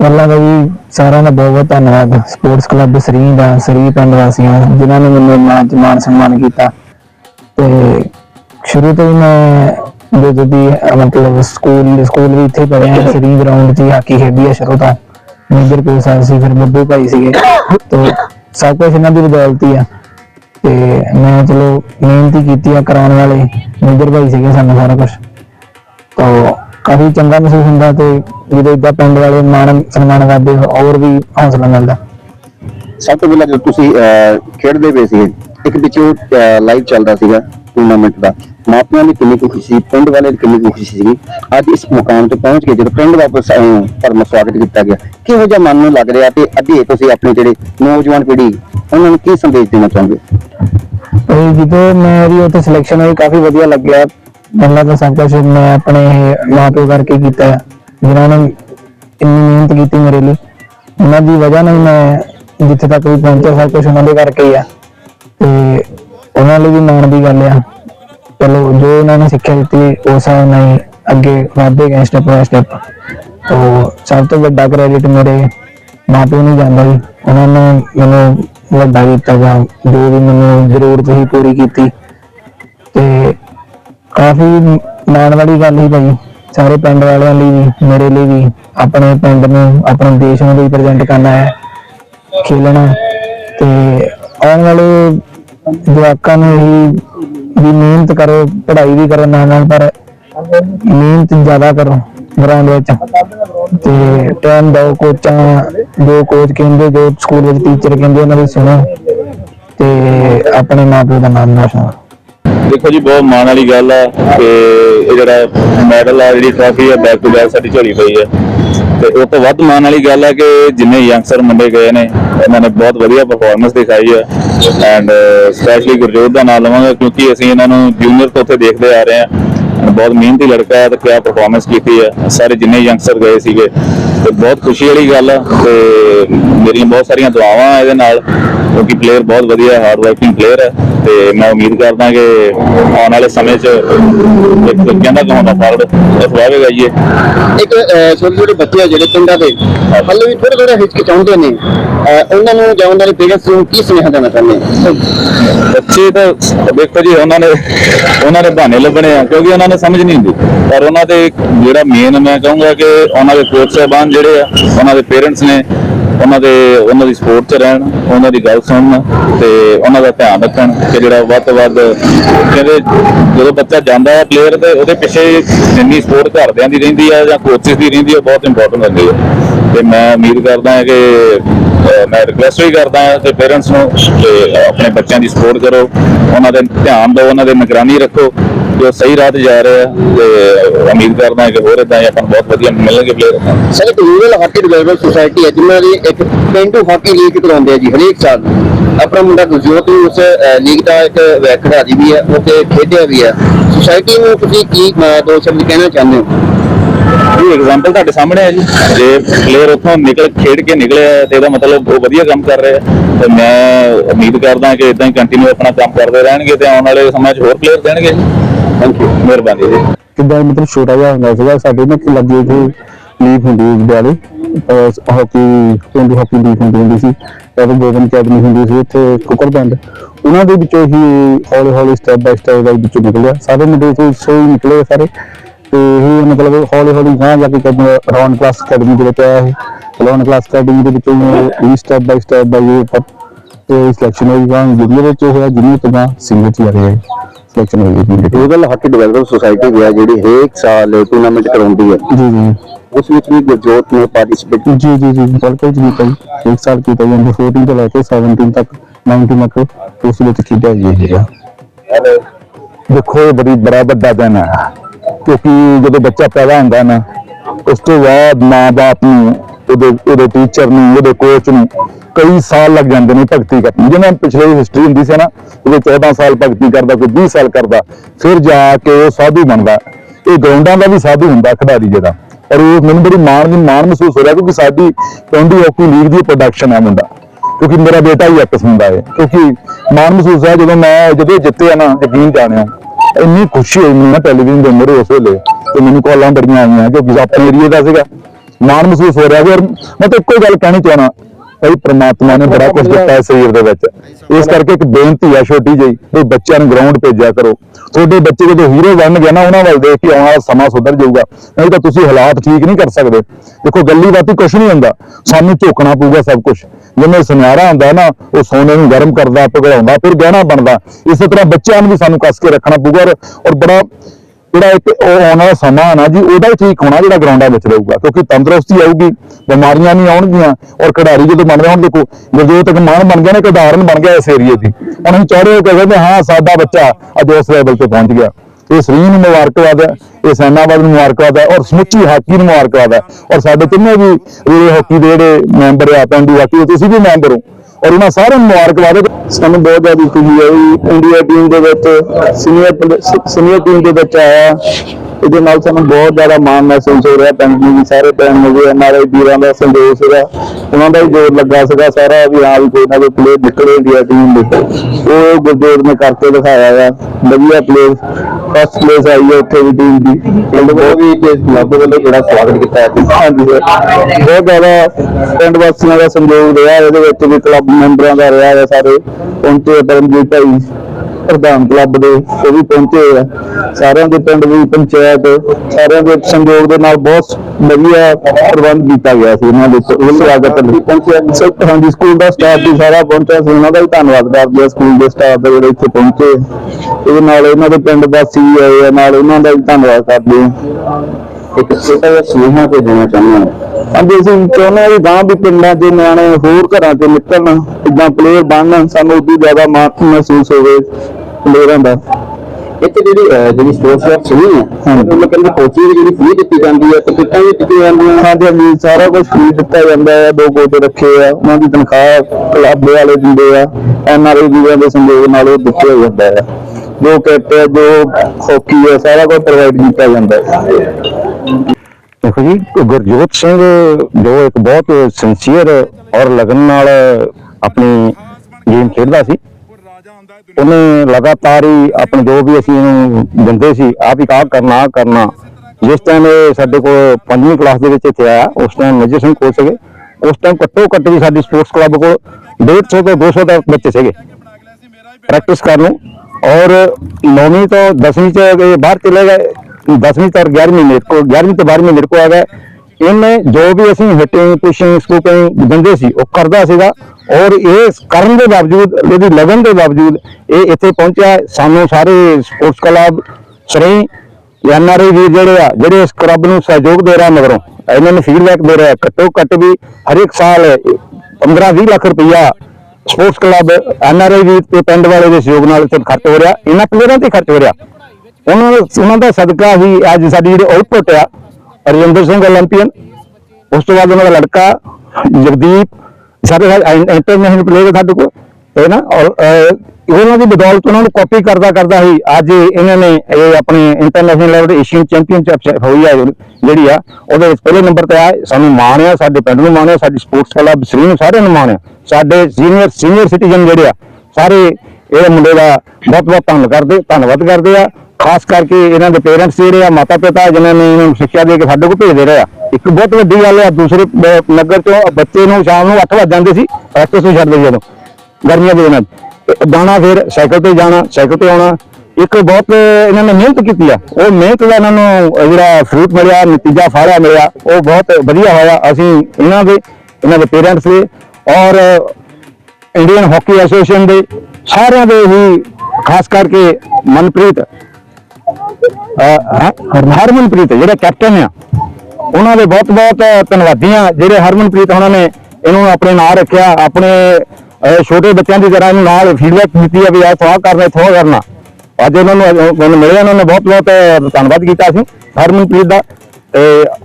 ਪਹਿਲਾਂ ਤਾਂ ਜੀ ਸਾਰਿਆਂ ਦਾ ਬਹੁਤ ਬਹੁਤ ਧੰਨਵਾਦ। ਸਪੋਰਟਸ ਕਲੱਬ ਸਰੀ ਦਾ ਸਰੀ ਪਿੰਡ ਵਾਸੀਆਂ, ਜਿਨ੍ਹਾਂ ਨੇ ਮੈਨੂੰ ਮਾਨ ਮਾਨ ਸਨਮਾਨ ਕੀਤਾ। ਤੇ ਸ਼ੁਰੂ ਤੋਂ ਹੀ ਮੈਂ ਜਦੋਂ ਦੀ ਮਤਲਬ ਸਕੂਲ ਸਕੂਲ ਵੀ ਇੱਥੇ ਪੜ੍ਹਿਆ ਸਰੀ ਗਰਾਊਂਡ 'ਚ ਹਾਕੀ ਖੇਡੀ ਆ ਸ਼ੁਰੂ ਤੋਂ। ਮੇਜਰ ਕੋਲ ਸਾਹਿਬ ਸੀ, ਫਿਰ ਬੱਬੂ ਭਾਈ ਸੀਗੇ। ਤੇ ਸਭ ਕੁਝ ਇਹਨਾਂ ਦੀ ਬਦੌਲਤ ਆ। ਤੇ ਮੈਂ ਚਲੋ ਮਿਹਨਤ ਕੀਤੀ ਆ ਕਰਾਉਣ ਵਾਲੇ। ਮੇਜਰ ਭਾਈ ਸੀਗੇ ਸਾਨੂੰ ਸਾਰਾ ਕੁਝ ਤਾਂ ਕਾਫੀ ਚੰਗਾ ਮਹਿਸੂਸ ਹੁੰਦਾ ਤੇ ਜਦੋਂ ਇਦਾਂ ਪਿੰਡ ਵਾਲੇ ਮਾਣ ਸਨਮਾਨ ਕਰਦੇ ਹੋਰ ਵੀ ਹੌਸਲਾ ਮਿਲਦਾ। ਸਭ ਤੋਂ ਪਹਿਲਾਂ ਜਦੋਂ ਤੁਸੀਂ ਖੇਡਦੇ ਪਏ ਸੀ ਇੱਕ ਵਿੱਚੋਂ ਲਾਈਵ ਚੱਲਦਾ ਸੀਗਾ ਟੂਰਨਾਮੈਂਟ ਦਾ। ਮਾਪਿਆਂ ਦੀ ਕਿੰਨੀ ਖੁਸ਼ੀ ਸੀ ਪਿੰਡ ਵਾਲਿਆਂ ਦੀ ਕਿੰਨੀ ਖੁਸ਼ੀ ਸੀਗੀ? ਅੱਜ ਇਸ ਮੁਕਾਮ ਤੇ ਪਹੁੰਚ ਕੇ ਜਦੋਂ ਪਿੰਡ ਵਾਪਸ ਆਏ ਹੋ ਧਰਮ ਸਵਾਗਤ ਕੀਤਾ ਗਿਆ ਕਿਹੋ ਜਿਹਾ ਮਨ ਨੂੰ ਲੱਗ ਰਿਹਾ ਤੇ ਅੱਗੇ ਤੁਸੀਂ ਆਪਣੇ ਜਿਹੜੇ ਨੌਜਵਾਨ ਪੀੜ੍ਹੀ ਉਹਨਾਂ ਨੂੰ ਕੀ ਸੰਦੇਸ਼ ਦੇਣਾ ਚਾਹੁੰਦੇ ਤੇ ਜਦੋਂ ਮੇਰੀ ਉੱਥੇ ਸਿਲੈਕਸ਼ਨ ਹੋਈ ਕਾਫੀ ਵਧੀਆ ਲੱਗਿਆ। ਪਹਿਲਾਂ ਤਾਂ ਸਭ ਕੁਝ ਮੈਂ ਆਪਣੇ ਮਾਂ ਪਿਓ ਕਰਕੇ ਕੀਤਾ ਹੈ, ਜਿਨ੍ਹਾਂ ਨੇ ਇੰਨੀ ਮਿਹਨਤ ਕੀਤੀ ਮੇਰੇ ਲਈ। ਉਹਨਾਂ ਦੀ ਵਜ੍ਹਾ ਨਾਲ ਮੈਂ ਜਿੱਥੇ ਤੱਕ ਵੀ ਪਹੁੰਚਿਆ ਸਭ ਕੁਝ ਉਹਨਾਂ ਦੇ ਕਰਕੇ ਹੀ ਆ। ਤੇ ਉਹਨਾਂ ਲਈ ਵੀ ਮਾਣ ਦੀ ਗੱਲ ਆ। ਚਲੋ ਜੋ ਉਹਨਾਂ ਨੇ ਸਿੱਖਿਆ ਦਿੱਤੀ ਉਸ ਹਿਸਾਬ ਨਾਲ ਅੱਗੇ ਵਧਦੇ ਗਏ ਸਟੈਪ ਬਾਏ ਸਟੈਪ ਤੋਂ ਸਭ ਤੋਂ ਵੱਡਾ ਕ੍ਰੈਡਿਟ ਮੇਰੇ ਮਾਂ ਪਿਓ ਨੂੰ ਜਾਂਦਾ ਜੀ ਉਹਨਾਂ ਨੇ ਮੈਨੂੰ ਵੱਡਾ ਕੀਤਾ ਜਾਂ ਜੋ ਵੀ ਮੈਨੂੰ ਜ਼ਰੂਰਤ ਸੀ ਪੂਰੀ ਕੀਤੀ। ਤੇ ਕਾਫੀ ਮਾਣ ਵਾਲੀ ਗੱਲ ਹੀ ਭਾਈ ਸਾਰੇ ਪਿੰਡ ਵਾਲਿਆਂ ਲਈ ਵੀ, ਮੇਰੇ ਲਈ ਵੀ, ਆਪਣੇ ਪਿੰਡ ਨੂੰ, ਆਪਣੇ ਦੇਸ਼ ਨੂੰ ਰਿਪਰੈਜ਼ੈਂਟ ਕਰਨਾ ਹੈ, ਖੇਲਣਾ। ਤੇ ਆਉਣ ਵਾਲੇ ਜਵਾਕਾਂ ਨੂੰ ਹੀ ਵੀ ਮਿਹਨਤ ਕਰੋ, ਪੜ੍ਹਾਈ ਵੀ ਕਰੋ ਨਾਲ ਨਾਲ, ਪਰ ਮਿਹਨਤ ਜ਼ਿਆਦਾ ਕਰੋ ਗਰਾਊਂਡ ਵਿੱਚ। ਤੇ ਟਾਈਮ ਦਿਓ ਕੋਚਾਂ ਜੋ ਕੋਚ ਕਹਿੰਦੇ, ਜੋ ਸਕੂਲ ਵਿੱਚ ਟੀਚਰ ਕਹਿੰਦੇ, ਉਹਨਾਂ ਦੀ ਸੁਣੋ। ਤੇ ਆਪਣੇ ਮਾਪਿਓ ਦਾ ਨਾਮ ਰੋਸ਼ਨ ਕਰੋ। ਦੇਖੋ ਜੀ, ਬਹੁਤ ਮਾਣ ਵਾਲੀ ਗੱਲ ਆ ਕਿ ਇਹ ਜਿਹੜਾ ਮੈਡਲ ਆ, ਜਿਹੜੀ ਟਰਾਫੀ ਆ ਬੈਕ ਟੂ ਬੈਕ ਸਾਡੀ ਝੋਲੀ ਪਈ ਹੈ ਤੇ ਉਹ ਤੋਂ ਵੱਧ ਮਾਣ ਵਾਲੀ ਗੱਲ ਹੈ ਕਿ ਜਿੰਨੇ ਯੰਗਸਟਰ ਮੁੰਡੇ ਗਏ ਨੇ ਇਹਨਾਂ ਨੇ ਬਹੁਤ ਵਧੀਆ ਪਰਫਾਰਮੈਂਸ ਦਿਖਾਈ ਹੈ ਐਂਡ ਸਪੈਸ਼ਲੀ ਗੁਰਜੋਤ ਦਾ ਨਾਮ ਲਵਾਂਗਾ, ਕਿਉਂਕਿ ਅਸੀਂ ਇਹਨਾਂ ਨੂੰ ਜੂਨੀਅਰ ਤੋਂ ਉੱਥੇ ਦੇਖਦੇ ਆ ਰਹੇ ਹਾਂ ਬਹੁਤ ਮਿਹਨਤੀ ਲੜਕਾ ਹੈ ਤੇ ਕਿਆ ਪਰਫਾਰਮੈਂਸ ਕੀਤੀ ਹੈ ਸਾਰੇ ਜਿੰਨੇ ਯੰਗਸਟਰ ਗਏ ਸੀਗੇ, ਤੇ ਬਹੁਤ ਖੁਸ਼ੀ ਵਾਲੀ ਗੱਲ ਆ ਤੇ ਮੇਰੀਆਂ ਬਹੁਤ ਸਾਰੀਆਂ ਦੁਆਵਾਂ ਇਹਦੇ ਨਾਲ। ਕਿਉਂਕਿ ਪਲੇਅਰ ਬਹੁਤ ਵਧੀਆ ਹਾਰਡ ਵਰਕਿੰਗ ਪਲੇਅਰ ਹੈ ਤੇ ਮੈਂ ਉਮੀਦ ਕਰਦਾ ਕਿ ਆਉਣ ਵਾਲੇ ਸਮੇਂ 'ਚ ਇੱਕ ਕਹਿੰਦਾ ਕਹਾਂ ਦਾ ਫਰਡ ਅਖਵਾਵੇਗਾ ਜੀ। ਇੱਕ ਛੋਟੇ ਛੋਟੇ ਬੱਚੇ ਆ ਜਿਹੜੇ ਪਿੰਡਾਂ ਦੇ ਹਾਲੇ ਵੀ ਥੋੜਾ ਥੋੜਾ ਹਿਚਕਿਚਾਉਂਦੇ ਨੇ। ਉਹਨਾਂ ਨੂੰ ਜਾਂ ਉਹਨਾਂ ਦੇ ਪੇਰੈਂਟਸ ਨੂੰ ਕੀ ਸੁਨੇਹਾ ਦੇਣਾ ਚਾਹੁੰਦੇ ਹੋ? ਬੱਚੇ ਤਾਂ ਦੇਖੋ ਜੀ ਉਹਨਾਂ ਨੇ ਉਹਨਾਂ ਦੇ ਬਹਾਨੇ ਲੱਭਣੇ ਆ ਕਿਉਂਕਿ ਉਹਨਾਂ ਨੂੰ ਸਮਝ ਨਹੀਂ ਹੁੰਦੀ। ਪਰ ਉਹਨਾਂ ਦੇ ਜਿਹੜਾ ਮੇਨ ਮੈਂ ਕਹੂੰਗਾ ਕਿ ਉਹਨਾਂ ਦੇ ਕੋਚ ਸਾਹਿਬਾਨ ਜਿਹੜੇ ਆ ਉਹਨਾਂ ਦੇ ਪੇਰੈਂਟਸ ਨੇ ਉਹਨਾਂ ਦੇ, ਉਹਨਾਂ ਦੀ ਸਪੋਰਟ 'ਚ ਰਹਿਣ, ਉਹਨਾਂ ਦੀ ਗੱਲ ਸੁਣਨ ਤੇ ਉਹਨਾਂ ਦਾ ਧਿਆਨ ਰੱਖਣ ਕਿ ਜਿਹੜਾ ਵੱਧ ਤੋਂ ਵੱਧ ਕਹਿੰਦੇ ਜਦੋਂ ਬੱਚਾ ਜਾਂਦਾ ਹੈ ਪਲੇਅਰ ਤੇ, ਉਹਦੇ ਪਿੱਛੇ ਜਿੰਨੀ ਸਪੋਰਟ ਘਰਦਿਆਂ ਦੀ ਰਹਿੰਦੀ ਆ ਜਾਂ ਕੋਚਿਸ ਦੀ ਰਹਿੰਦੀ ਆ ਬਹੁਤ ਇੰਪੋਰਟੈਂਟ ਹੁੰਦੀ ਹੈ ਤੇ ਮੈਂ ਉਮੀਦ ਕਰਦਾ ਹਾਂ ਕਿ ਮੈਂ ਰਿਕਵੈਸਟ ਵੀ ਕਰਦਾ ਹਾਂ ਤੇ ਪੇਰੈਂਟਸ ਨੂੰ ਕਿ ਆਪਣੇ ਬੱਚਿਆਂ ਦੀ ਸਪੋਰਟ ਕਰੋ। ਉਹਨਾਂ ਦੇ ਧਿਆਨ ਦਿਓ, ਉਹਨਾਂ ਦੇ ਨਿਗਰਾਨੀ ਰੱਖੋ ਜੋ ਸਹੀ ਰਾਹ ਤੇ ਜਾ ਰਹੇ ਆ ਤੇ ਉਮੀਦ ਕਰਦਾ ਹਾਂ ਕਿ ਹੋਰ ਇਦਾਂ ਹੀ ਆਪਾਂ ਬਹੁਤ ਵਧੀਆ ਮਿਲਣਗੇ ਪਲੇਅਰ ਸਰ, ਇੱਕ ਰੂਰਲ ਹਾਕੀ ਡਿਵੈਲਪਮੈਂਟ ਸੁਸਾਇਟੀ ਹੈ ਜਿਨ੍ਹਾਂ ਦੀ ਇੱਕ ਪਿੰਡੂ ਹਾਕੀ ਲੀਗ ਕਰਾਉਂਦੇ ਆ ਜੀ, ਹਰੇਕ ਸਾਲ। ਆਪਣਾ ਮੁੰਡਾ ਗੁਰਜੋਤ ਵੀ ਉਸ ਲੀਗ ਦਾ ਇੱਕ ਖਿਡਾਰੀ ਵੀ ਹੈ ਉਹ ਤੇ ਖੇਡਿਆ ਵੀ ਹੈ। ਸੁਸਾਇਟੀ ਨੂੰ ਤੁਸੀਂ ਕੀ ਦੋ ਸ਼ਬਦ ਕਹਿਣਾ ਚਾਹੁੰਦੇ ਹੋ? ਇਹ ਐਗਜ਼ਾਮਪਲ ਤੁਹਾਡੇ ਸਾਹਮਣੇ ਹੈ ਜੀ। ਜੇ ਪਲੇਅਰ ਉੱਥੋਂ ਨਿਕਲ ਖੇਡ ਕੇ ਨਿਕਲਿਆ ਤੇ ਇਹਦਾ ਮਤਲਬ ਉਹ ਵਧੀਆ ਕੰਮ ਕਰ ਰਿਹਾ ਤੇ ਮੈਂ ਉਮੀਦ ਕਰਦਾ ਕਿ ਇਦਾਂ ਹੀ ਕੰਟੀਨਿਊ ਆਪਣਾ ਕੰਮ ਕਰਦੇ ਰਹਿਣਗੇ ਤੇ ਆਉਣ ਵਾਲੇ ਸਮੇਂ 'ਚ ਹੋਰ ਪਲੇਅਰ ਦੇਣਗੇ ਥੈਂਕ ਯੂ ਮਿਹਰਬਾਨੀ ਜੀ। ਕਿੱਦਾਂ ਮਤਲਬ ਛੋਟਾ ਜਿਹਾ ਹੁੰਦਾ ਸੀਗਾ, ਸਾਡੇ ਨਾ ਲੱਗੇ ਤੇ ਲੀਗ ਹੁੰਦੀ ਵਿਦਿਆਲੇ ਹਾਕੀ ਪਿੰਡ ਹਾਕੀ ਲੀਗ ਹੁੰਦੀ ਹੁੰਦੀ ਸੀ। ਤੇ ਗੋਬਨ ਅਕੈਡਮੀ ਹੁੰਦੀ ਸੀ, ਇੱਥੇ ਕੁਕਰ ਉਹਨਾਂ ਦੇ ਵਿੱਚੋਂ ਹੀ ਹੌਲੀ ਹੌਲੀ ਸਟੈਪ ਬਾਈ ਸਟੈਪ ਦਾ ਵਿੱਚੋਂ ਨਿਕਲਿਆ। ਸਾਰੇ ਮੁੰਡੇ ਤੋਂ ਸੋ ਨਿਕਲੇ ਸਾਰੇ। ਤੇ ਇਹ ਮਤਲਬ ਹੌਲੀ ਹੌਲੀ ਗਾਂ ਜਾ ਕੇ ਕਦ ਰੌਨ ਕਲਾਸ ਅਕੈਡਮੀ ਦੇ ਵਿੱਚ ਆਇਆ ਇਹ। ਰੌਨ ਕਲਾਸ ਅਕੈਡਮੀ ਦੇ ਵਿੱਚੋਂ ਇਹ ਸਟੈਪ ਬਾਈ ਸਟੈਪ ਬਾਈ ਇਹ ਸਿਲੈਕਸ਼ਨ ਹੋਈ ਗਾਂ ਜੂਨੀਅਰ ਵਿੱਚ ਹੋਇਆ ਜੂਨੀਅਰ ਤੋਂ ਗਾਂ ਸੀਨੀਅਰ ਚ ਜਾ ਕੇ ਸਿਲੈਕਸ਼ਨ ਹੋਈ ਜੀ। ਰੂਰਲ ਹਾਕੀ ਡਿਵੈਲਪਮੈਂਟ ਸੁਸਾਇਟੀ ਹੈ ਜਿਹੜੀ ਹਰੇਕ ਸਾਲ ਟੂਰਨਾਮੈਂਟ ਕਰਾਉਂਦੀ ਹੈ। ਜੀ ਜੀ। ਉਸ ਵਿੱਚ ਵੀ ਗੁਰਜੋਤ ਨੇ ਪਾਰਟਿਸਿਪੇਟ ਜੀ ਜੀ ਜੀ ਬਿਲਕੁਲ ਜੀ ਜੀ ਇੱਕ ਸਾਲ ਕੀਤਾ ਜੀ ਅੰਡਰ 14 ਤੋਂ ਲੈ ਕੇ 17 ਤੱਕ 19 ਤੱਕ ਉਸ ਵਿੱਚ ਖੇਡਿਆ ਜੀ ਇਹ। ਦੇਖੋ ਇਹ ਬੜੀ ਬੜਾ ਵੱਡਾ ਦਿਨ ਹੈ। ਕਿਉਂਕਿ ਜਦੋਂ ਬੱਚਾ ਪੈਦਾ ਹੁੰਦਾ ਨਾ, ਉਸ ਤੋਂ ਬਾਅਦ ਮਾਂ-ਬਾਪ ਨੂੰ, ਉਹਦੇ ਉਹਦੇ ਟੀਚਰ ਨੂੰ, ਉਹਦੇ ਕੋਚ ਨੂੰ ਕਈ ਸਾਲ ਲੱਗ ਜਾਂਦੇ ਨੇ ਭਗਤੀ ਕਰਨ। ਜਿਵੇਂ ਪਿਛਲੇ ਹਿਸਟਰੀ ਹੁੰਦੀ ਸੀ ਨਾ, ਉਹਦੇ 14 ਸਾਲ ਭਗਤੀ ਕਰਦਾ, ਕੋਈ 20 ਸਾਲ ਕਰਦਾ, ਫਿਰ ਜਾ ਕੇ ਉਹ ਸਾਧੂ ਬਣਦਾ। ਇਹ ਗਰਾਊਂਡਾਂ ਦਾ ਵੀ ਸਾਧੂ ਹੁੰਦਾ, ਖਿਡਾਰੀ ਜਿਹੜਾ ਔਰ ਉਹ ਮੈਨੂੰ ਬੜੀ ਮਾਣ ਦੀ ਮਾਣ ਮਹਿਸੂਸ ਹੋ ਰਿਹਾ ਕਿਉਂਕਿ ਸਾਡੀ ਪਿੰਡੀ ਹਾਕੀ ਲੀਗ ਦੀ ਪ੍ਰੋਡਕਸ਼ਨ ਆ ਮੁੰਡਾ। ਕਿਉਂਕਿ ਮੇਰਾ ਬੇਟਾ ਹੀ ਇੱਕ ਹੁੰਦਾ ਹੈ ਕਿਉਂਕਿ ਮਾਣ ਮਹਿਸੂਸ ਹੋਇਆ ਜਦੋਂ ਮੈਂ ਜਦੋਂ ਜਿੱਤੇ ਆ ਨਾ, ਯਕੀਨ ਜਾਣਿਆ ਇੰਨੀ ਖੁਸ਼ੀ ਹੋਈ ਮੈਨੂੰ ਟੈਲੀਵਿਜ਼ਨ ਦੇ ਅੰਦਰ ਉਸ ਵੇਲੇ ਤੇ ਮੈਨੂੰ ਕਾਲਾਂ ਬੜੀਆਂ ਆਈਆਂ ਕਿਉਂਕਿ ਆਪਣੇ ਏਰੀਏ ਦਾ ਸੀਗਾ। ਮਾਣ ਮਹਿਸੂਸ ਹੋ ਰਿਹਾ ਹੈ ਔਰ ਮੈਂ ਤਾਂ ਇੱਕੋ ਗੱਲ ਕਹਿਣੀ ਚਾਹਣਾ ਭਾਈ ਪ੍ਰਮਾਤਮਾ ਨੇ ਬੜਾ ਕੁਝ ਦਿੱਤਾ ਹੈ ਸਰੀਰ ਦੇ ਵਿੱਚ। ਇਸ ਕਰਕੇ ਇੱਕ ਬੇਨਤੀ ਹੈ ਛੋਟੀ ਜਿਹੀ, ਵੀ ਬੱਚਿਆਂ ਨੂੰ ਗਰਾਊਂਡ ਭੇਜਿਆ ਕਰੋ। ਤੁਹਾਡੇ ਬੱਚੇ ਜਦੋਂ ਹੀਰੋ ਬਣਨਗੇ ਨਾ, ਉਹਨਾਂ ਵੱਲ ਦੇਖ ਕੇ ਆਉਣ ਵਾਲਾ ਸਮਾਂ ਸੁਧਰ ਜਾਊਗਾ। ਨਹੀਂ ਤਾਂ ਤੁਸੀਂ ਹਾਲਾਤ ਠੀਕ ਨਹੀਂ ਕਰ ਸਕਦੇ। ਦੇਖੋ ਗੱਲੀ ਬਾਤੀ ਕੁਝ ਨਹੀਂ ਹੁੰਦਾ। ਸਾਨੂੰ ਝੋਕਣਾ ਪਊਗਾ ਸਭ ਕੁਝ ਜਿਵੇਂ ਸੁਨਿਆਰਾ ਹੁੰਦਾ ਨਾ, ਉਹ ਸੋਨੇ ਨੂੰ ਗਰਮ ਕਰਦਾ ਪਿਘਲਾਉਂਦਾ ਫਿਰ ਗਹਿਣਾ ਬਣਦਾ। ਇਸੇ ਤਰ੍ਹਾਂ ਬੱਚਿਆਂ ਨੂੰ ਵੀ ਸਾਨੂੰ ਕੱਸ ਕੇ ਰੱਖਣਾ ਪਊਗਾ ਔਰ- ਔਰ ਬੜਾ ਜਿਹੜਾ ਇੱਕ ਉਹ ਆਉਣ ਵਾਲਾ ਸਮਾਂ ਹੈ ਨਾ ਜੀ, ਉਹਦਾ ਹੀ ਠੀਕ ਹੋਣਾ ਜਿਹੜਾ ਗਰਾਊਂਡਾਂ ਵਿੱਚ ਰਹੂਗਾ, ਕਿਉਂਕਿ ਤੰਦਰੁਸਤੀ ਆਊਗੀ, ਬਿਮਾਰੀਆਂ ਨਹੀਂ ਆਉਣਗੀਆਂ ਔਰ ਖਿਡਾਰੀ ਜਦੋਂ ਬਣ ਬਣਦੇ ਹੁਣ ਦੇਖੋ ਗੁਰਜੋਤ ਇੱਕ ਮਾਨ ਬਣ ਗਿਆ ਨਾ, ਇੱਕ ਉਦਾਹਰਨ ਬਣ ਗਿਆ ਇਸ ਏਰੀਏ ਦੀ। ਹੁਣ ਅਸੀਂ ਚਾਹੁੰਦੇ ਹੋ ਕਿ ਕਹਿੰਦੇ ਹਾਂ, ਸਾਡਾ ਬੱਚਾ ਅੱਜ ਉਸ ਲੈਵਲ ਤੇ ਪਹੁੰਚ ਗਿਆ। ਇਹ ਸਰੀਰ ਨੂੰ ਮੁਬਾਰਕਬਾਦ ਹੈ, ਇਹ ਸੈਨਾਬਾਦ ਨੂੰ ਮੁਬਾਰਕਬਾਦ ਹੈ ਔਰ ਸਮੁੱਚੀ ਹਾਕੀ ਨੂੰ ਮੁਬਾਰਕਬਾਦ ਹੈ। ਔਰ ਸਾਡੇ ਤਿੰਨੇ ਵੀ ਇਹ ਹਾਕੀ ਦੇ ਜਿਹੜੇ ਮੈਂਬਰ ਆ, ਪਿੰਡੂ ਹਾਕੀ ਤੁਸੀਂ ਵੀ ਮੈਂਬਰ ਹੋ। ਔਰ ਇਹਨਾਂ ਸਾਰਿਆਂ ਨੂੰ ਮੁਬਾਰਕਬਾਦ ਸਾਨੂੰ ਬਹੁਤ ਜ਼ਿਆਦਾ ਖੁਸ਼ੀ ਹੈ ਵੀ ਇੰਡੀਆ ਟੀਮ ਦੇ ਵਿੱਚ, ਸੀਨੀਅਰ ਸੀਨੀਅਰ ਟੀਮ ਦੇ ਵਿੱਚ ਆਇਆ। ਇਹਦੇ ਨਾਲ ਸਾਨੂੰ ਬਹੁਤ ਜ਼ਿਆਦਾ ਮਾਣ ਮਹਿਸੂਸ ਹੋ ਰਿਹਾ ਪਿੰਡ ਵੀ ਸਾਰੇ ਪਿੰਡ ਨੂੰ ਐਨਆਰਆਈ ਵੀਰਾਂ ਦਾ ਸੰਦੇਸ਼ ਸੀਗਾ। ਉਹਨਾਂ ਦਾ ਹੀ ਜ਼ੋਰ ਲੱਗਾ ਸੀਗਾ ਸਾਰਾ ਵੀ ਹਾਂ ਵੀ ਕੋਈ ਨਾ ਕੋਈ ਪਲੇਅਰ ਨਿਕਲੇ ਇੰਡੀਆ ਟੀਮ ਦੇ। ਉਹ ਗੁਰਜੋਤ ਨੇ ਕਰਕੇ ਦਿਖਾਇਆ ਆ, ਵਧੀਆ ਪਲੇਅਰ ਫਸਟ ਪਲੇਸ ਆਈ ਹੈ ਉੱਥੇ ਵੀ ਟੀਮ ਦੀ। ਪਿੰਡ ਉਹ ਵੀ ਤੇ ਕਲੱਬ ਵੱਲੋਂ ਜਿਹੜਾ ਸਵਾਗਤ ਕੀਤਾ ਹੈ। ਹਾਂਜੀ। ਸਰ ਬਹੁਤ ਜ਼ਿਆਦਾ ਪਿੰਡ ਵਾਸੀਆਂ ਦਾ ਸੰਯੋਗ ਰਿਹਾ ਇਹਦੇ ਵਿੱਚ ਵੀ ਕਲੱਬ ਮੈਂਬਰਾਂ ਦਾ ਰਿਹਾ ਹੈ ਸਾਰੇ। ਪਹੁੰਚੇ ਪਰਮਜੀਤ ਭਾਈ ਪ੍ਰਧਾਨ ਕਲੱਬ ਦੇ ਉਹ ਵੀ ਪਹੁੰਚੇ ਆ। ਸਾਰਿਆਂ ਦੇ ਪਿੰਡ ਦੀ ਪੰਚਾਇਤ ਸਾਰਿਆਂ ਦੇ ਸੰਯੋਗ ਦੇ ਨਾਲ ਬਹੁਤ ਵਧੀਆ ਪ੍ਰਬੰਧ ਕੀਤਾ ਗਿਆ ਸੀ ਇਹਨਾਂ ਦੇ ਉਹ ਸਵਾਗਤ ਲਈ ਪਹੁੰਚਿਆ ਸਭ ਹਾਂਜੀ ਸਕੂਲ ਦਾ ਸਟਾਫ ਵੀ ਸਾਰਾ ਪਹੁੰਚਿਆ ਸੀ। ਉਹਨਾਂ ਦਾ ਵੀ ਧੰਨਵਾਦ ਕਰਦੇ ਆ ਸਕੂਲ ਦੇ ਸਟਾਫ ਦਾ ਜਿਹੜੇ ਇੱਥੇ ਪਹੁੰਚੇ। ਇਹਦੇ ਨਾਲ ਇਹਨਾਂ ਦੇ ਪਿੰਡ ਵਾਸੀ ਵੀ ਆਏ ਆ ਨਾਲ ਉਹਨਾਂ ਦਾ ਵੀ ਧੰਨਵਾਦ ਕਰਦੇ ਆ। ਇੱਕ ਛੋਟਾ ਜਿਹਾ ਸੁਨੇਹਾ ਭੇਜਣਾ ਚਾਹੁੰਦਾ ਹਾਂ। ਹਾਂਜੀ ਅਸੀਂ ਚਾਹੁੰਦੇ ਹਾਂ ਵੀ ਗਾਂ ਵੀ ਪਿੰਡਾਂ ਦੇ ਨਿਆਣੇ ਹੋਰ ਘਰਾਂ ਤੋਂ ਨਿਕਲਣ ਇਦਾਂ ਪਲੇਅਰ ਬਣਨ ਸਾਨੂੰ ਉਦੋਂ ਜ਼ਿਆਦਾ ਮਾਣ ਮਹਿਸੂਸ ਹੋਵੇ। ਪਲੇਅਰਾਂ ਦਾ। ਇੱਥੇ ਜਿਹੜੀ ਅਹ, ਜਿਹੜੀ ਸਪੋਰਟਸ ਕਲੱਬ ਸੁਣੀ ਹੈ ਹਾਂਜੀ। ਉਹਨਾਂ ਕਹਿੰਦੇ ਕੋਚਿੰਗ ਜਿਹੜੀ ਫ੍ਰੀ ਦਿੱਤੀ ਜਾਂਦੀ ਹੈ ਤੇ ਕਿੱਟਾਂ ਵੀ ਦਿੱਤੀਆਂ ਜਾਂਦੀਆਂ। ਹਾਂਜੀ ਹਾਂਜੀ ਸਾਰਾ ਕੁਝ ਫ੍ਰੀ ਦਿੱਤਾ ਜਾਂਦਾ ਹੈ ਦੋ ਕੋਚ ਰੱਖੇ ਆ ਉਹਨਾਂ ਦੀ ਤਨਖਾਹ ਕਲੱਬ ਵਾਲੇ ਦਿੰਦੇ ਆ ਐਨਆਰਆਈ ਵੀਰਾਂ ਦੇ ਸੰਯੋਗ ਨਾਲ ਉਹ ਦਿੱਤਾ ਜਾਂਦਾ ਹੈ ਜੋ ਕਿੱਟ ਹੈ ਜੋ ਹਾਕੀ ਹੈ ਸਾਰਾ ਕੁਝ ਪ੍ਰੋਵਾਈਡ ਕੀਤਾ ਜਾਂਦਾ ਹੈ ਦੇਖੋ ਜੀ ਗੁਰਜੋਤ ਸਿੰਘ ਜੋ ਇੱਕ ਬਹੁਤ ਸਿੰਸੀਅਰ ਔਰ ਲਗਨ ਨਾਲ ਆਪਣੀ ਗੇਮ ਖੇਡਦਾ ਸੀ ਉਹਨੇ ਲਗਾਤਾਰ ਹੀ ਆਪਣੇ ਜੋ ਵੀ ਅਸੀਂ ਇਹਨੂੰ ਦਿੰਦੇ ਸੀ ਆਪ ਹੀ ਕਾਹ ਕਰਨਾ, ਆਹ ਕਰਨਾ। ਜਿਸ ਟਾਈਮ ਇਹ ਸਾਡੇ ਕੋਲ ਪੰਜਵੀਂ ਕਲਾਸ ਦੇ ਵਿੱਚ ਇੱਥੇ ਆਇਆ, ਉਸ ਟਾਈਮ ਮੇਜਰ ਸਿੰਘ ਕੋਚ ਸੀਗੇ। ਉਸ ਟਾਈਮ ਘੱਟੋ ਘੱਟ ਵੀ ਸਾਡੀ ਸਪੋਰਟਸ ਕਲੱਬ ਕੋਲ 150 ਤੋਂ 200 ਤੱਕ ਬੱਚੇ ਸੀਗੇ। ਪ੍ਰੈਕਟਿਸ ਕਰਨ ਨੂੰ। ਔਰ 9ਵੀਂ ਤੋਂ 10ਵੀਂ ਚ ਇਹ ਬਾਹਰ ਚਲੇ ਗਏ। 10ਵੀਂ ਤੋਂ 11ਵੀਂ ਮੇਰੇ ਕੋਲ 11ਵੀਂ ਤੋਂ 12ਵੀਂ ਮੇਰੇ ਕੋਲ ਆ ਗਏ। ਇਹਨੇ ਜੋ ਵੀ ਅਸੀਂ ਹਿੱਟਿੰਗ ਪੁਸ਼ਿੰਗ ਸਕੂਪਿੰਗ ਦਿੰਦੇ ਸੀ, ਉਹ ਕਰਦਾ ਸੀਗਾ। ਔਰ ਇਹ ਕਰਨ ਦੇ ਬਾਵਜੂਦ, ਇਹਦੀ ਲਗਨ ਦੇ ਬਾਵਜੂਦ ਇਹ ਇੱਥੇ ਪਹੁੰਚਿਆ। ਸਾਨੂੰ ਸਾਰੇ ਸਪੋਰਟਸ ਕਲੱਬ, ਸਰੇ ਐਨਆਰਆਈ ਵੀ ਜਿਹੜੇ ਆ, ਜਿਹੜੇ ਇਸ ਕਲੱਬ ਨੂੰ ਸਹਿਯੋਗ ਦੇ ਰਹੇ ਮਗਰੋਂ, ਇਹਨਾਂ ਨੂੰ ਫੀਡਬੈਕ ਦੇ ਰਿਹਾ ਘੱਟੋ ਘੱਟ ਵੀ ਹਰ ਇੱਕ ਸਾਲ 15-20 ਲੱਖ ਰੁਪਇਆ ਸਪੋਰਟਸ ਕਲੱਬ ਐਨਆਰਆਈ ਵੀ ਤੇ ਪਿੰਡ ਵਾਲੇ ਦੇ ਸਹਿਯੋਗ ਨਾਲ ਇੱਥੇ ਖਰਚ ਹੋ ਰਿਹਾ। ਇਹਨਾਂ ਪਲੇਅਰਾਂ ਤੇ ਖਰਚ ਹੋ ਰਿਹਾ। ਉਹਨਾਂ ਉਹਨਾਂ ਦਾ ਸਦਕਾ ਹੀ ਅੱਜ ਸਾਡੀ ਜਿਹੜੀ ਆਊਟਪੁੱਟ ਆ, ਰਜਿੰਦਰ ਸਿੰਘ ਓਲੰਪੀਅਨ ਉਸ ਤੋਂ ਬਾਅਦ ਉਹਨਾਂ ਦਾ ਲੜਕਾ, ਜਗਦੀਪ ਸਾਰੇ ਇੰਟਰਨੈਸ਼ਨਲ ਪਲੇਅਰ ਸਾਡੇ ਕੋਲ। ਹੈ ਨਾ, ਔਰ ਉਹਨਾਂ ਦੀ ਬਦੌਲਤ ਉਹਨਾਂ ਨੂੰ ਕਾਪੀ ਕਰਦਾ ਕਰਦਾ ਹੀ ਅੱਜ ਇਹਨਾਂ ਨੇ ਇਹ ਆਪਣੇ ਇੰਟਰਨੈਸ਼ਨਲ ਲੈਵਲ ਤੇ ਏਸ਼ੀਅਨ ਚੈਂਪੀਅਨਸ਼ਿਪ ਹੋਈ ਆ, ਜਿਹੜੀ ਆ, ਉਹਦੇ ਵਿੱਚ ਪਹਿਲੇ ਨੰਬਰ ਤੇ ਆ, ਸਾਨੂੰ ਮਾਣ ਆ ਸਾਡੇ ਪਿੰਡ ਨੂੰ ਮਾਣ ਆ ਸਾਡੀ ਸਪੋਰਟਸ ਕਲੱਬ ਸ੍ਰੀ ਨੂੰ ਸਾਰਿਆਂ ਨੂੰ ਮਾਣ ਆ ਸਾਡੇ ਸੀਨੀਅਰ ਸੀਨੀਅਰ ਸਿਟੀਜ਼ਨ ਜਿਹੜੇ ਆ, ਸਾਰੇ ਇਹ ਮੁੰਡੇ ਦਾ ਬਹੁਤ ਬਹੁਤ ਧੰਨ ਕਰਦੇ ਧੰਨਵਾਦ ਕਰਦੇ ਆ। ਖਾਸ ਕਰਕੇ ਇਹਨਾਂ ਦੇ ਪੇਰੈਂਟਸ ਜਿਹੜੇ ਆ ਮਾਤਾ ਪਿਤਾ ਜਿਨ੍ਹਾਂ ਨੇ ਇਹਨਾਂ ਨੂੰ ਸਿੱਖਿਆ ਦੇ ਕੇ ਸਾਡੇ ਕੋਲ ਭੇਜਦੇ ਰਹੇ ਆ। ਇੱਕ ਬਹੁਤ ਵੱਡੀ ਗੱਲ ਆ ਦੂਸਰੇ ਅਹ, ਨਗਰ ਚੋਂ ਬੱਚੇ ਨੂੰ ਸ਼ਾਮ ਨੂੰ 8 ਵਜੇ ਜਾਂਦੇ ਸੀ ਪ੍ਰੈਕਟਿਸ ਨੂੰ ਛੱਡਦੇ ਜਦੋਂ ਗਰਮੀਆਂ ਦੇ ਦਿਨਾਂ 'ਚ। ਜਾਣਾ ਫਿਰ ਸਾਈਕਲ ਤੇ ਜਾਣਾ ਸਾਈਕਲ ਤੇ ਆਉਣਾ। ਇੱਕ ਬਹੁਤ ਇਹਨਾਂ ਨੇ ਮਿਹਨਤ ਕੀਤੀ ਆ। ਉਹ ਮਿਹਨਤ ਦਾ ਇਹਨਾਂ ਨੂੰ ਜਿਹੜਾ ਫਰੂਟ ਮਿਲਿਆ ਨਤੀਜਾ ਫਾੜਿਆ ਮਿਲਿਆ ਉਹ ਬਹੁਤ ਵਧੀਆ ਹੋਇਆ। ਅਸੀਂ ਇਹਨਾਂ ਦੇ ਇਹਨਾਂ ਦੇ ਪੇਰੈਂਟਸ ਦੇ ਔਰ ਇੰਡੀਅਨ ਹਾਕੀ ਐਸੋਸੀਏਸ਼ਨ ਦੇ ਸਾਰਿਆਂ ਦੇ ਹੀ ਖਾਸ ਕਰਕੇ ਮਨਪ੍ਰੀਤ ਹਰਮਨਪ੍ਰੀਤ ਜਿਹੜੇ ਕੈਪਟਨ ਆ ਉਹਨਾਂ ਦੇ ਬਹੁਤ ਬਹੁਤ ਧੰਨਵਾਦੀ ਜਿਹੜੇ ਹਰਮਨਪ੍ਰੀਤ ਉਹਨਾਂ ਨੇ ਇਹਨੂੰ ਆਪਣੇ ਨਾਲ ਰੱਖਿਆ ਆਪਣੇ ਛੋਟੇ ਬੱਚਿਆਂ ਦੀ ਤਰ੍ਹਾਂ ਇਹਨੂੰ ਨਾਲ ਫੀਡਬੈਕ ਦਿੱਤੀ ਆ ਵੀ ਆਹ ਸਵਾਹ ਕਰਨਾ ਇੱਥੋਂ ਕਰਨਾ। ਅੱਜ ਉਹਨਾਂ ਨੂੰ ਮੈਨੂੰ ਮਿਲਿਆ ਉਹਨਾਂ ਨੇ ਬਹੁਤ ਬਹੁਤ ਧੰਨਵਾਦ ਕੀਤਾ ਅਸੀਂ ਹਰਮਨਪ੍ਰੀਤ ਦਾ। ਤੇ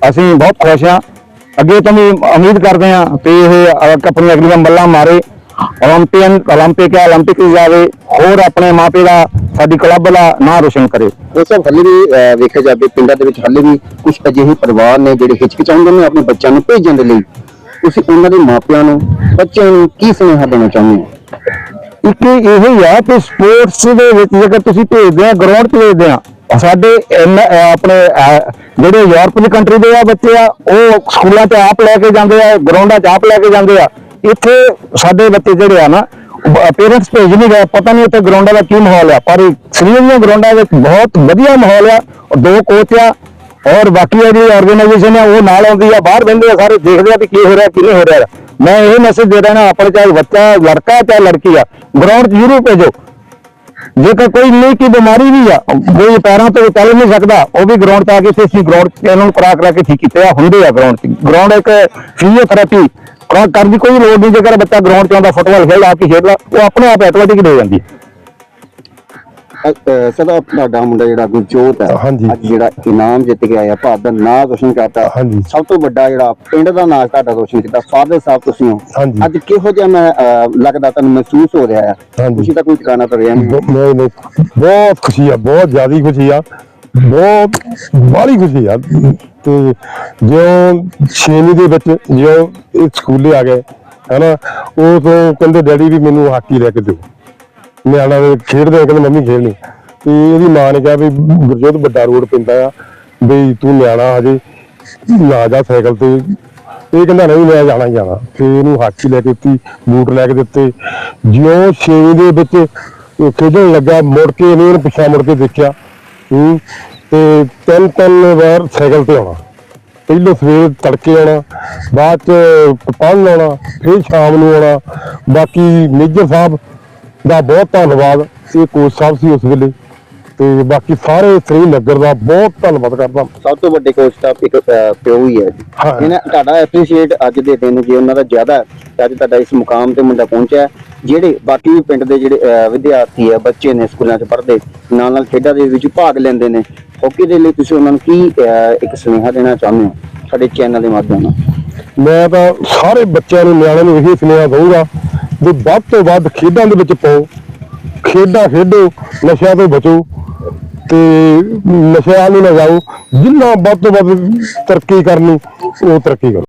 ਅਸੀਂ ਬਹੁਤ ਖੁਸ਼ ਆ ਅੱਗੇ ਤੋਂ ਵੀ ਉਮੀਦ ਕਰਦੇ ਆ ਕਿ ਇਹ ਅਹ, ਆਪਣੀ ਅਗਲੀਆਂ ਮੱਲਾਂ ਮਾਰੇ। 올림픽ਨ 올림픽 ਹੈ 올림픽 ਜਾਵੇ ਹੋਰ ਆਪਣੇ ਮਾਪੇ ਦਾ ਸਾਡੀ ਕਲੱਬ ਦਾ ਨਾਂ ਰੋਸ਼ਨ ਕਰੇ। ਉਹ ਸਭ ਹੱਲੇ ਵੀ ਵੇਖਿਆ ਜਾਵੇ ਪਿੰਡਾਂ ਦੇ ਵਿੱਚ ਹੱਲੇ ਵੀ ਕੁਝ ਅਜਿਹੇ ਪਰਿਵਾਰ ਨੇ ਜਿਹੜੇ ਹਿਚਕਿਚਾਉਂਦੇ ਨੇ ਆਪਣੇ ਬੱਚਿਆਂ ਨੂੰ ਭੇਜਣ ਦੇ ਲਈ। ਤੁਸੀਂ ਉਹਨਾਂ ਦੇ ਮਾਪਿਆਂ ਨੂੰ ਬੱਚਿਆਂ ਨੂੰ ਕੀ ਸੁਨੇਹਾ ਦੇਣਾ ਚਾਹੁੰਦੇ ਹੋ? ਇੱਕ ਇਹ ਹੈ ਆ ਕਿ ਸਪੋਰਟਸ ਦੇ ਵਿੱਚ ਜੇਕਰ ਤੁਸੀਂ ਭੇਜਦੇ ਆ ਗਰਾਊਂਡ ਤੇ ਭੇਜਦੇ ਆ ਸਾਡੇ ਆਪਣੇ ਜਿਹੜੇ ਯੂਰਪ ਦੀ ਕੰਟਰੀ ਦੇ ਆ ਬੱਚੇ ਆ ਉਹ ਸਕੂਲਾਂ ਤੇ ਆਪ ਲੈ ਕੇ ਜਾਂਦੇ ਆ ਗਰਾਊਂਡਾਂ 'ਚ ਆਪ ਲੈ ਕੇ ਜਾਂਦੇ ਆ। ਇੱਥੇ ਸਾਡੇ ਬੱਚੇ ਜਿਹੜੇ ਆ ਨਾ ਪੇਰੈਂਟਸ ਭੇਜ ਨਹੀਂ ਗਏ ਪਤਾ ਨਹੀਂ ਉੱਥੇ ਗਰਾਊਂਡਾਂ ਦਾ ਕੀ ਮਾਹੌਲ ਆ, ਪਰ ਸ੍ਰੀ ਦੀਆਂ ਗਰਾਊਂਡਾਂ ਵਿੱਚ ਬਹੁਤ ਵਧੀਆ ਮਾਹੌਲ ਆ ਦੋ ਕੋਚ ਆ, ਔਰ ਬਾਕੀ ਆ ਜਿਹੜੀ ਆਰਗੇਨਾਈਜੇਸ਼ਨ ਆ, ਉਹ ਨਾਲ ਆਉਂਦੀ ਆ, ਬਾਹਰ ਬਹਿੰਦੇ ਆ, ਸਾਰੇ ਦੇਖਦੇ ਆ ਵੀ ਕੀ ਹੋ ਰਿਹਾ, ਕੀ ਨਹੀਂ ਹੋ ਰਿਹਾ। ਮੈਂ ਇਹ ਮੈਸੇਜ ਦੇ ਰਿਹਾ ਨਾ, ਆਪਣੇ ਚਾਹੇ ਬੱਚਾ, ਲੜਕਾ ਚਾਹੇ ਲੜਕੀ ਆ ਗਰਾਊਂਡ 'ਚ ਜ਼ਰੂਰ ਭੇਜੋ। ਜੇਕਰ ਕੋਈ ਨਹੀਂ ਕੀ ਬਿਮਾਰੀ ਵੀ ਆ, ਕੋਈ ਪੈਰਾਂ ਤੋਂ ਚੱਲ ਨਹੀਂ ਸਕਦਾ, ਉਹ ਵੀ ਗਰਾਊਂਡ 'ਚ ਆ ਕੇ ਇੱਥੇ ਅਸੀਂ ਗਰਾਊਂਡ ਇਹਨਾਂ ਨੂੰ ਕਰਾ ਕਰਾ ਕੇ ਠੀਕ ਕੀਤੇ ਆ, ਹੁੰਦੇ ਆ ਗਰਾਊਂਡ 'ਚ ਗਰਾਊਂਡ ਇੱਕ ਫਿਜ਼ੀਓਥੈਰੇਪੀ ਕਰਨ ਦੀ ਕੋਈ ਲੋੜ ਨਹੀਂ ਜੇਕਰ ਬੱਚਾ ਗਰਾਊਂਡ 'ਚ ਆਉਂਦਾ ਫੁੱਟਬਾਲ ਖੇਡਦਾ ਆਪ ਹੀ ਖੇਡਦਾ ਉਹ ਆਪਣੇ ਆਪ ਐਥਲੈਟਿਕ ਹੋ ਜਾਂਦੀ ਸਦਾ ਤੁਹਾਡਾ ਮੁੰਡਾ ਜਿਹੜਾ ਗੁਰਜੋਤ ਹੈ ਹਾਂਜੀ। ਅੱਜ ਜਿਹੜਾ ਇਨਾਮ ਜਿੱਤ ਕੇ ਆਇਆ ਭਾਰਤ ਦਾ ਨਾਂ ਰੋਸ਼ਨ ਕਰਤਾ ਹਾਂਜੀ। ਸਭ ਤੋਂ ਵੱਡਾ ਜਿਹੜਾ ਪਿੰਡ ਦਾ ਨਾਂ ਤੁਹਾਡਾ ਰੋਸ਼ਨ ਕੀਤਾ ਫਾਦਰ ਸਾਹਿਬ ਤੁਸੀਂ ਹੋ ਹਾਂਜੀ। ਅੱਜ ਕਿਹੋ ਜਿਹਾ ਮੈਂ ਅਹ, ਲੱਗਦਾ ਤੁਹਾਨੂੰ ਮਹਿਸੂਸ ਹੋ ਰਿਹਾ ਹੈ ਹਾਂਜੀ। ਖੁਸ਼ੀ ਦਾ ਕੋਈ ਠਿਕਾਣਾ ਤਾਂ ਰਿਹਾ ਨਹੀਂ ਬਹੁਤ ਖੁਸ਼ੀ ਆ ਬਹੁਤ ਜ਼ਿਆਦਾ ਖੁਸ਼ੀ ਆ ਬਹੁਤ ਬਾਹਲੀ ਖੁਸ਼ੀ ਆ। ਤੇ ਜਿਉਂ ਛੇਵੀਂ ਦੇ ਵਿੱਚ ਜਿਉਂ ਇਹ ਸਕੂਲੇ ਆ ਗਏ, ਹਨਾ, ਉਹ ਤੋਂ ਕਹਿੰਦੇ ਡੈਡੀ ਵੀ ਮੈਨੂੰ ਹਾਕੀ ਲੈ ਕੇ ਦਿਓ। ਨਿਆਣਾ ਖੇਡਦੇ ਕਹਿੰਦੇ ਮੰਮੀ ਖੇਡਣੀ। ਤੇ ਇਹਦੀ ਮਾਂ ਨੇ ਕਿਹਾ ਵੀ ਗੁਰਜੋਤ ਵੱਡਾ ਰੋਡ ਪੈਂਦਾ ਆ, ਵੀ ਤੂੰ ਨਿਆਣਾ ਹਜੇ, ਨਾ ਜਾ ਸਾਈਕਲ ਤੇ। ਇਹ ਕਹਿੰਦਾ, ਨਹੀਂ, ਮੈਂ ਜਾਣਾ ਹੀ ਜਾਣਾ। ਤੇ ਇਹਨੂੰ ਹਾਕੀ ਲੈ ਕੇ ਦਿੱਤੀ, ਬੂਟ ਲੈ ਕੇ ਦਿੱਤੇ। ਜਿਉਂ ਛੇਵੀਂ ਦੇ ਵਿੱਚ ਖੇਡਣ ਲੱਗਾ, ਮੁੜ ਕੇ ਇਹਨੇ ਇਹਨੂੰ ਪਿੱਛਾ ਮੁੜ ਕੇ ਦੇਖਿਆ। ਹੂੰ। ਤੇ ਤਿੰਨ ਤਿੰਨ ਵਾਰ ਸਾਈਕਲ ਤੇ ਆਉਣਾ। ਪਹਿਲੋਂ ਸਵੇਰ ਤੜਕੇ ਆਉਣਾ ਬਾਅਦ ਚ ਪੜ੍ਹਨ ਆਉਣਾ ਫਿਰ ਸ਼ਾਮ ਨੂੰ ਆਉਣਾ। ਬਾਕੀ ਮੇਜਰ ਸਾਹਿਬ ਦਾ ਬਹੁਤ ਧੰਨਵਾਦ। ਇਹ ਕੋਚ ਸਾਹਿਬ ਸੀ ਉਸ ਵੇਲੇ। ਤੇ ਬਾਕੀ ਸਾਰੇ ਸ੍ਰੀ ਨਗਰ ਦਾ ਬਹੁਤ ਧੰਨਵਾਦ ਕਰਦਾ ਸਭ ਤੋਂ ਵੱਡੇ ਕੋਚ ਤਾਂ ਇੱਕ ਅਹ, ਪਿਓ ਹੀ ਹੈ ਜੀ। ਹਾਂ। ਇਹਨਾਂ ਤੁਹਾਡਾ ਐਪਰੀਸ਼ੀਏਟ ਅੱਜ ਦੇ ਦਿਨ ਜੇ ਉਹਨਾਂ ਦਾ ਜ਼ਿਆਦਾ ਹੈ, ਤੇ ਅੱਜ ਤੁਹਾਡਾ ਇਸ ਮੁਕਾਮ ਤੇ ਮੁੰਡਾ ਪਹੁੰਚਿਆ ਹੈ। ਜਿਹੜੇ ਬਾਕੀ ਪਿੰਡ ਦੇ ਜਿਹੜੇ ਵਿਦਿਆਰਥੀ ਆ, ਬੱਚੇ ਨੇ ਸਕੂਲਾਂ 'ਚ ਪੜ੍ਹਦੇ ਨਾਲ ਨਾਲ ਖੇਡਾਂ ਦੇ ਵਿੱਚ ਭਾਗ ਲੈਂਦੇ ਨੇ। ਹਾਕੀ ਦੇ ਲਈ ਤੁਸੀਂ ਉਹਨਾਂ ਨੂੰ ਕੀ ਇੱਕ ਸੁਨੇਹਾ ਦੇਣਾ ਚਾਹੁੰਦੇ ਹੋ ਸਾਡੇ ਚੈਨਲ ਦੇ ਮਾਧਿਅਮ ਨਾਲ? ਮੈਂ ਤਾਂ ਸਾਰੇ ਬੱਚਿਆਂ ਨੂੰ, ਨਿਆਣਿਆਂ ਨੂੰ ਇਹੀ ਸੁਨੇਹਾ ਦਊਂਗਾ ਵੀ ਵੱਧ ਤੋਂ ਵੱਧ ਖੇਡਾਂ ਦੇ ਵਿੱਚ ਪਾਓ। ਖੇਡਾਂ ਖੇਡੋ, ਨਸ਼ਿਆਂ ਤੋਂ ਬਚੋ ਤੇ ਨਸ਼ਿਆਂ ਨੂੰ ਨਾ ਜਾਓ। ਜਿੰਨਾ ਵੱਧ ਤੋਂ ਵੱਧ ਤਰੱਕੀ ਕਰਨੀ, ਉਹ ਤਰੱਕੀ ਕਰੋ।